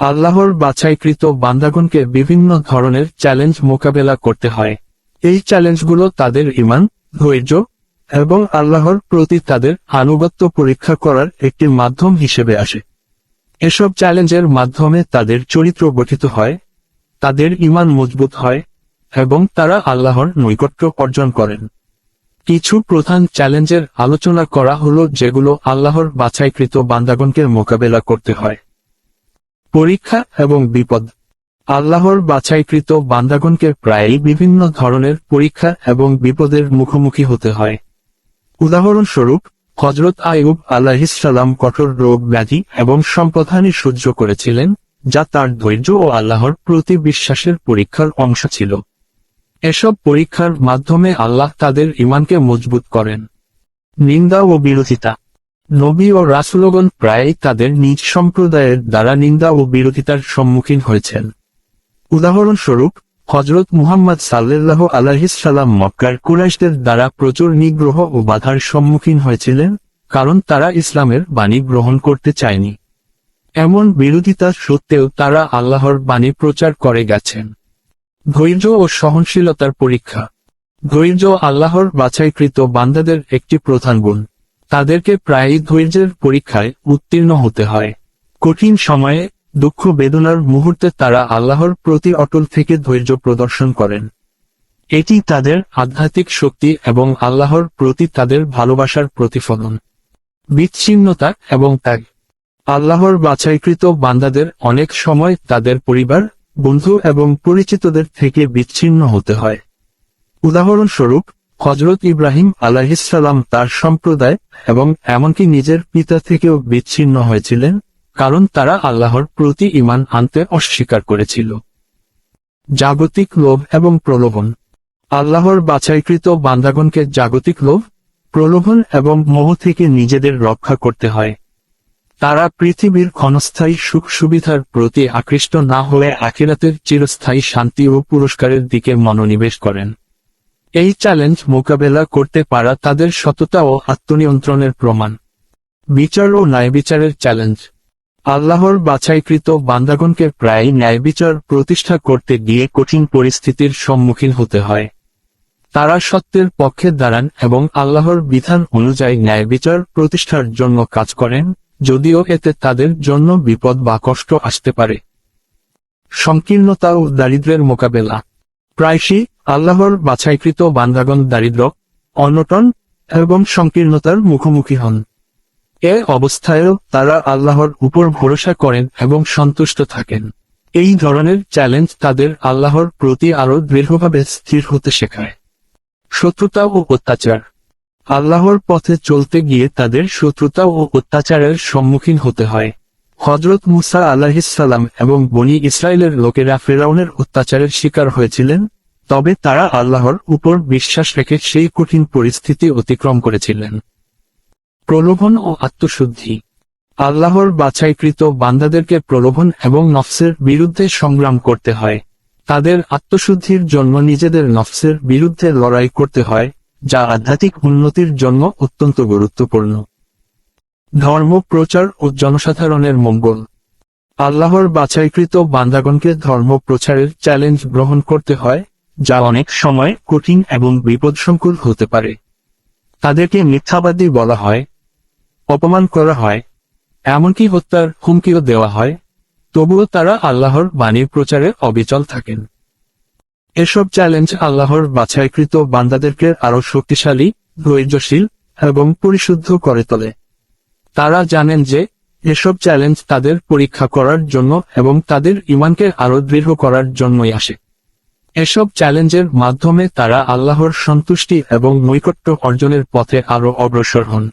আল্লাহর বাছাইকৃত বান্দাগণকে বিভিন্ন ধরনের চ্যালেঞ্জ মোকাবেলা করতে হয়। এই চ্যালেঞ্জগুলো তাদের ইমান ধৈর্য এবং আল্লাহর প্রতি তাদের আনুগত্য পরীক্ষা করার একটি মাধ্যম হিসেবে আসে। এসব চ্যালেঞ্জের মাধ্যমে তাদের চরিত্র গঠিত হয়, তাদের ইমান মজবুত হয় এবং তারা আল্লাহর নৈকট্য অর্জন করেন। কিছু প্রধান চ্যালেঞ্জের আলোচনা করা হলো যেগুলো আল্লাহর বাছাইকৃত বান্দাগণকে মোকাবেলা করতে হয়। পরীক্ষা এবং বিপদ। আল্লাহর বাছাইকৃত বান্দাগণকে প্রায়ই বিভিন্ন ধরনের পরীক্ষা এবং বিপদের মুখোমুখি হতে হয়। উদাহরণস্বরূপ হজরত আইয়ুব আলাহিসাল্লাম কঠোর রোগ ব্যাধি এবং সম্পদানি সহ্য করেছিলেন, যা তার ধৈর্য ও আল্লাহর প্রতি বিশ্বাসের পরীক্ষার অংশ ছিল। এসব পরীক্ষার মাধ্যমে আল্লাহ তাদের ইমানকে মজবুত করেন। নিন্দা ও বিরোধিতা নবী ও রাসুলগণ প্রায়ই তাদের নিজ সম্প্রদায়ের দ্বারা নিন্দা ও বিরোধিতার সম্মুখীন হয়েছেন। উদাহরণস্বরূপ হজরত মুহাম্মদ সাল্লাহ আলাহিসাল্লাম মক্কার কুরাইশদের দ্বারা প্রচুর নিগ্রহ ও বাধার সম্মুখীন হয়েছিলেন, কারণ তারা ইসলামের বাণী গ্রহণ করতে চায়নি। এমন বিরোধিতা সত্ত্বেও তারা আল্লাহর বাণী প্রচার করে গেছেন। ধৈর্য ও সহনশীলতার পরীক্ষা। ধৈর্য আল্লাহর বাছাইকৃত বান্দাদের একটি প্রধান গুণ। তাদেরকে প্রায়ই ধৈর্যের পরীক্ষায় উত্তীর্ণ হতে হয়। কঠিন সময়ে, দুঃখ বেদনার মুহূর্তে তারা আল্লাহর প্রতি অটল থেকে ধৈর্য প্রদর্শন করেন। এটি তাদের আধ্যাত্মিক শক্তি এবং আল্লাহর প্রতি তাদের ভালোবাসার প্রতিফলন। বিচ্ছিন্নতা এবং ত্যাগ। আল্লাহর বাছাইকৃত বান্দাদের অনেক সময় তাদের পরিবার, বন্ধু এবং পরিচিতদের থেকে বিচ্ছিন্ন হতে হয়। উদাহরণস্বরূপ হজরত ইব্রাহিম আলাহিসাল্লাম তার সম্প্রদায় এবং এমনকি নিজের পিতা থেকেও বিচ্ছিন্ন হয়েছিলেন, কারণ তারা আল্লাহর প্রতি ইমান আনতে অস্বীকার করেছিল। জাগতিক লোভ এবং প্রলোভন। আল্লাহর বাছাইকৃত বান্দাগণকে জাগতিক লোভ, প্রলোভন এবং মোহ থেকে নিজেদের রক্ষা করতে হয়। তারা পৃথিবীর ক্ষণস্থায়ী সুখ সুবিধার প্রতি আকৃষ্ট না হয়ে আখিরাতের চিরস্থায়ী শান্তি ও পুরস্কারের দিকে মনোনিবেশ করেন। এই চ্যালেঞ্জ মোকাবেলা করতে পারা তাদের সততা ও আত্মনিয়ন্ত্রণের প্রমাণ। বিচার ও ন্যায়বিচারের চ্যালেঞ্জ আল্লাহর বাছাইকৃত বান্দাগণকে প্রায় ন্যায়বিচার প্রতিষ্ঠা করতে গিয়ে কঠিন পরিস্থিতির সম্মুখীন হতে হয়। তারা সত্যের পক্ষে দাঁড়ান এবং আল্লাহর বিধান অনুযায়ী ন্যায়বিচার প্রতিষ্ঠার জন্য কাজ করেন, যদিও এতে তাদের জন্য বিপদ বা কষ্ট আসতে পারে। সংকীর্ণতা ও দারিদ্র্যের মোকাবেলা। প্রায়শই আল্লাহর বাছাইকৃত বান্দাগণ দারিদ্র, অনটন এবং সংকীর্ণতার মুখোমুখি হন। এ অবস্থায়ও তারা আল্লাহর উপর ভরসা করেন এবং সন্তুষ্ট থাকেন। এই ধরনের চ্যালেঞ্জ তাদের আল্লাহর প্রতি আরও দৃঢ়ভাবে স্থির হতে শেখায়। শত্রুতা ও অত্যাচার। আল্লাহর পথে চলতে গিয়ে তাদের শত্রুতা ও অত্যাচারের সম্মুখীন হতে হয়। হজরত মুসা আলাহিসাল্লাম এবং বনি ইসরায়েলের লোকেরা ফেরাউনের অত্যাচারের শিকার হয়েছিলেন তবে তারা আল্লাহর উপর বিশ্বাস রেখে সেই কঠিন পরিস্থিতি অতিক্রম করেছিলেন। প্রলোভন ও আত্মশুদ্ধি। আল্লাহর বাছাইকৃত বান্দাদেরকে প্রলোভন এবং নফসের বিরুদ্ধে সংগ্রাম করতে হয়। তাদের আত্মশুদ্ধির জন্য নিজেদের নফসের বিরুদ্ধে লড়াই করতে হয়, যা আধ্যাত্মিক উন্নতির জন্য অত্যন্ত গুরুত্বপূর্ণ। ধর্ম, প্রচার ও জনসাধারণের মঙ্গল। আল্লাহর বাছাইকৃত বান্দাগণকে ধর্ম প্রচারের চ্যালেঞ্জ গ্রহণ করতে হয় যা অনেক সময় কঠিন এবং বিপদসংকুল হতে পারে। তাদেরকে মিথ্যাবাদী বলা হয়, অপমান করা হয়, এমনকি হত্যার হুমকিও দেওয়া হয়, তবুও তারা আল্লাহর বাণীর প্রচারে অবিচল থাকেন। এসব চ্যালেঞ্জ আল্লাহর বাছাইকৃত বান্দাদেরকে আরও শক্তিশালী, ধৈর্যশীল এবং পরিশুদ্ধ করে তোলে। তারা জানেন যে এসব চ্যালেঞ্জ তাদের পরীক্ষা করার জন্য এবং তাদের ইমানকে আরও দৃঢ় করার জন্যই আসে। এসব চ্যালেঞ্জের মাধ্যমে তারা আল্লাহর সন্তুষ্টি এবং নৈকট্য অর্জনের পথে আরও অগ্রসর হন।